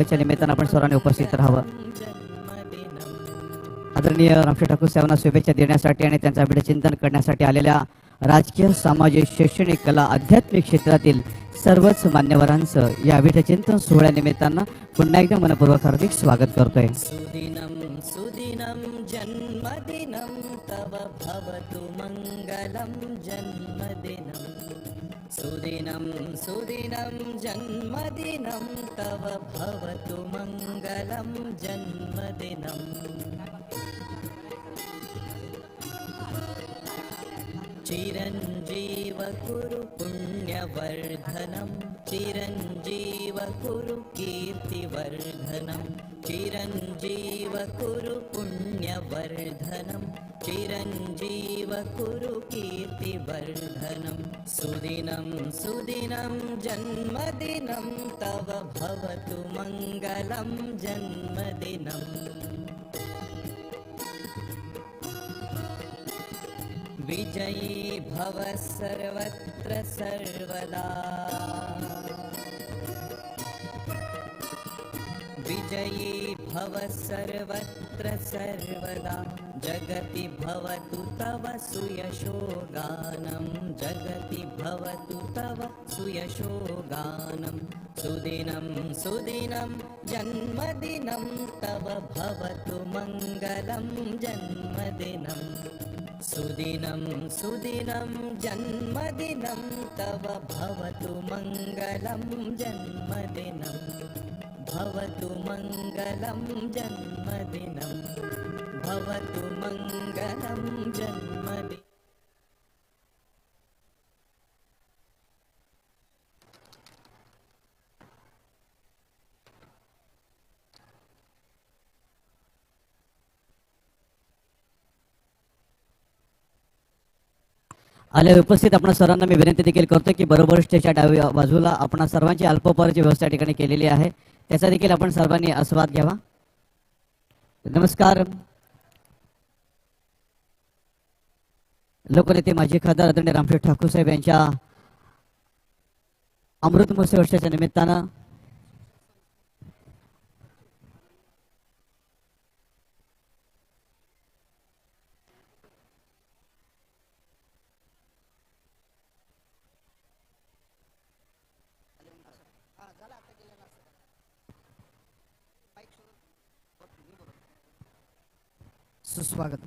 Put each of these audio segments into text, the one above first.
त्याच्या निमित्तानं आपण सर्वांनी उपस्थित राहावं. आदरणीय रामशे ठाकूर साहेबांना शुभेच्छा देण्यासाठी आणि त्यांचा चिंतन करण्यासाठी आलेल्या राजकीय सामाजिक शैक्षणिक कला आध्यात्मिक क्षेत्रातील सर्वच मान्यवरांचं या चिंतन सोहळ्यानिमित्तानं पुन्हा एकदा मनपूर्वक हार्दिक स्वागत करतोय. जन्मदिनं तव भवतु मङ्गलं जन्मदिनं. सुदिनं सुदिनं जन्मदिनं तव भवतु मङ्गलं जन्मदिनम् चिरञ्जीव कुरु पुण्यवर्धनं चिरञ्जीव कुरु कीर्तिवर्धनं चिरञ्जीव कुरु पुण्यवर्धनं चिरञ्जीव कुरु कीर्तिवर्धनं सुदिनं सुदिनं जन्मदिनं तव भवतु मङ्गलं जन्मदिनम् विजयी भव सर्वत्र सर्वदा। विजयी भव सर्वत्र सर्वदा। जगति भवतु तव सुयशो गानं जगति भवतु तव सुयशो गानं सुदिनं सुदिनं जन्मदिनं तव भवतु मङ्गलं जन्मदिनम् सुदिनं सुदिनं जन्मदिनं तव भवतु मङ्गलं जन्मदिनं भवतु मङ्गलं जन्मदिनं भवतु मङ्गलं जन्मदिनम् आले उपस्थित आपण सर्वांना मी विनंती देखील करतो की बरोबर स्टेजच्या डाव्या बाजूला आपण सर्वांची अल्पोपहाराची व्यवस्था ठिकाणी केलेली आहे. त्याचा देखील आपण सर्वांनी आस्वाद घ्यावा. नमस्कार. लोकनेते माजी खासदार आदरणीय रामशेठ ठाकूर साहेब यांच्या अमृत महोत्सव वर्षाच्या निमित्तानं स्वागत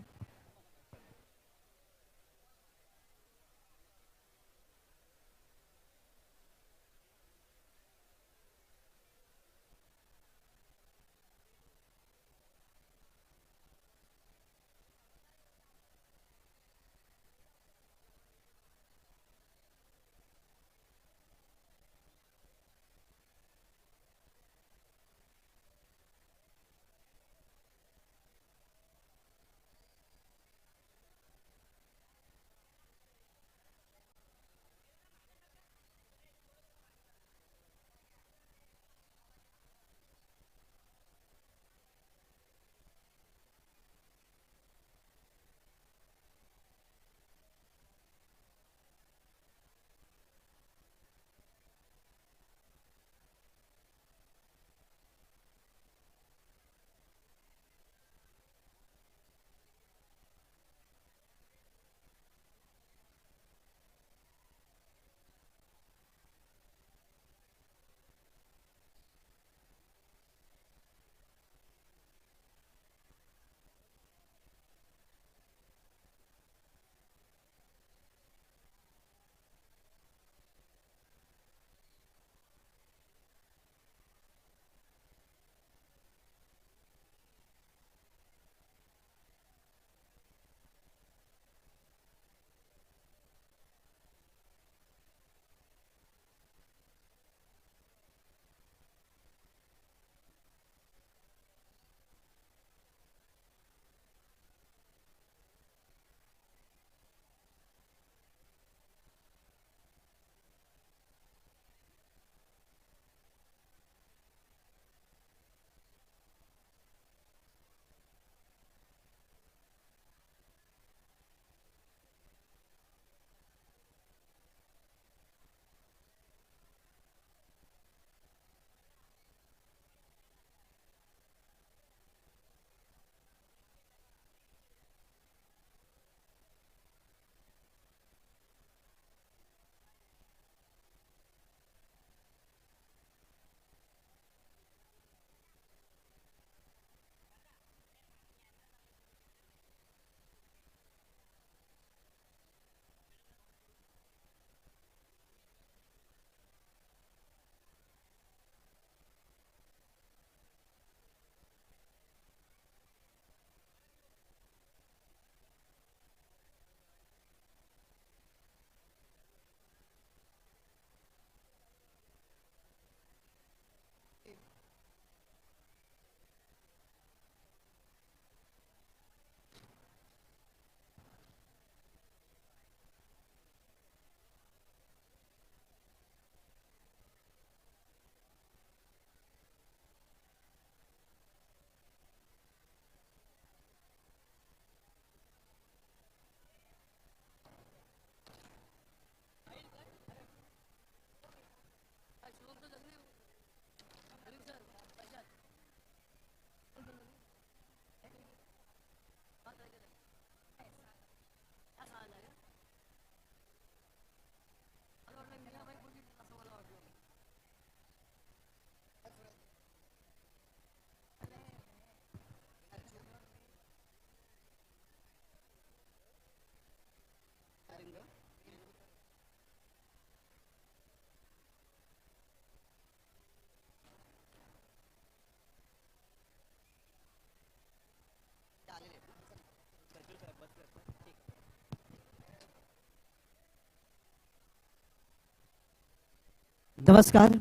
नमस्कार।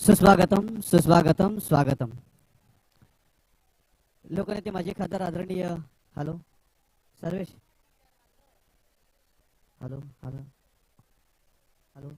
सुस्वागतम सुस्वागतम स्वागतम। लोकनेते माझे खासदार आदरणीय hello Sarvesh? Hello hello hello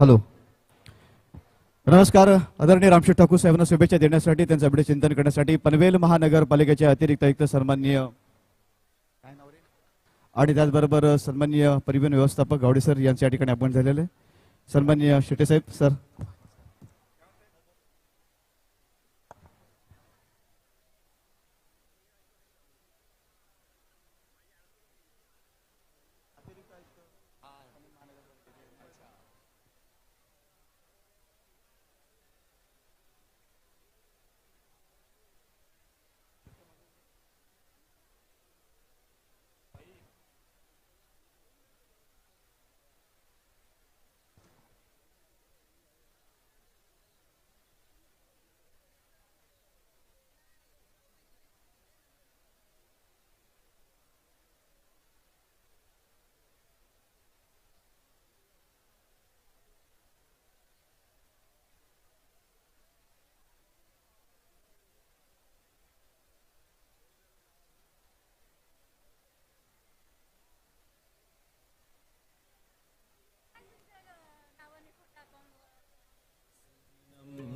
hello. नमस्कार आदरणीय रामशेठ ठाकूर साहेबांना शुभेच्छा देण्यासाठी त्यांचं अभिडे चिंतन करण्यासाठी पनवेल महानगरपालिकेचे अतिरिक्त आयुक्त सन्मान्य आणि त्याचबरोबर सन्मान्य परिवहन व्यवस्थापक गावडे सर यांच्या ठिकाणी आपण झालेले. सन्मान्य शेटे साहेब सर.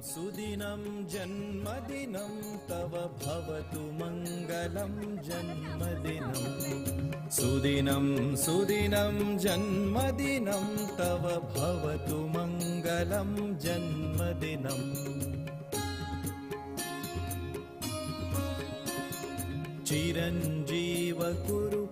सुदिनं जन्मदिनं तव भवतु मङ्गलं जन्मदिनं। सुदिनं सुदिनं जन्मदिनं तव भवतु मङ्गलं जन्मदिनम् चिरञ्जीव कुरु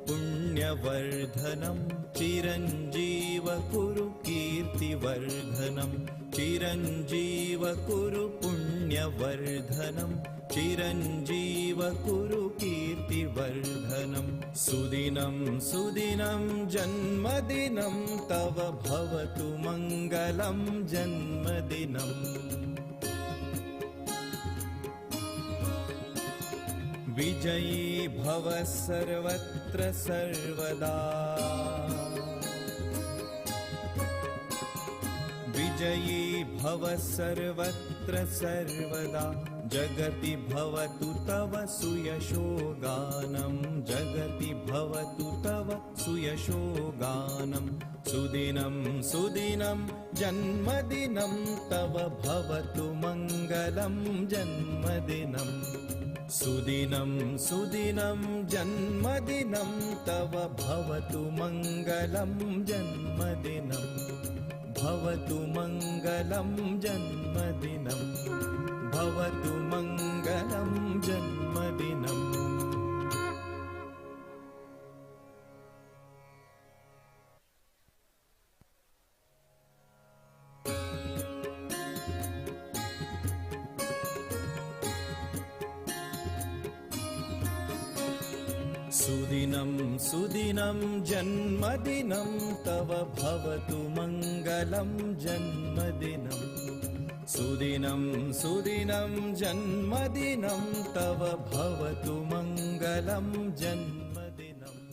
पुण्यवर्धनं चिरञ्जीव कुरु कीर्तिवर्धनं चिरञ्जीव कुरु पुण्यवर्धनं चिरञ्जीव कुरु कीर्तिवर्धनं सुदिनं सुदिनं जन्मदिनं तव भवतु मङ्गलं जन्मदिनम् विजयी भव सर्वत्र सर्वदा। विजयी भव सर्वत्र सर्वदा। जगति भवतु तव सुयशो गानं जगति भवतु तव सुयशो गानं सुदिनं सुदिनं जन्मदिनं तव भवतु मङ्गलं। जन्मदिनम् सुदिनं सुदिनं जन्मदिनं तव भवतु मङ्गलं जन्मदिनं। भवतु मङ्गलं जन्मदिनं भवतु मङ्गलं जन्मदिनम् सुदिनं सुदिनं जन्मदिनं तव भवतु मङ्गलं जन्मदिनं। सुदिनं सुदिनं जन्मदिनं तव भवतु मङ्गलं जन्मदिनम्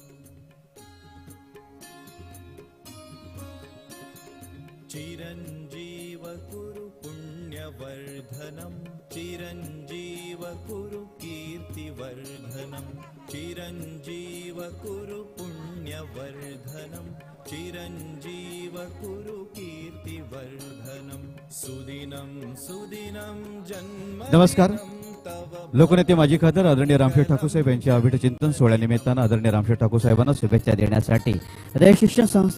चिरञ्जीव कुरु पुण्यवर्धनं चिरञ्जीव कुरु कीर्तिवर्धनं चिरञ्जीव कुरु पुण्यवर्धनं चिरञ्जीव कुरु कीर्तिवर्धनं सुदिनं सुदिनं जन्म नमस्कार. लोकनेते माजी खासदार आदरणीय रामशेठ ठाकूर साहेब यांच्या अभिट चिंतन सोहळ्यानिमित्तानं आदरणीय रामशेठ ठाकूर साहेबांना शुभेच्छा देण्यासाठी हृदय शिक्षण संस्थे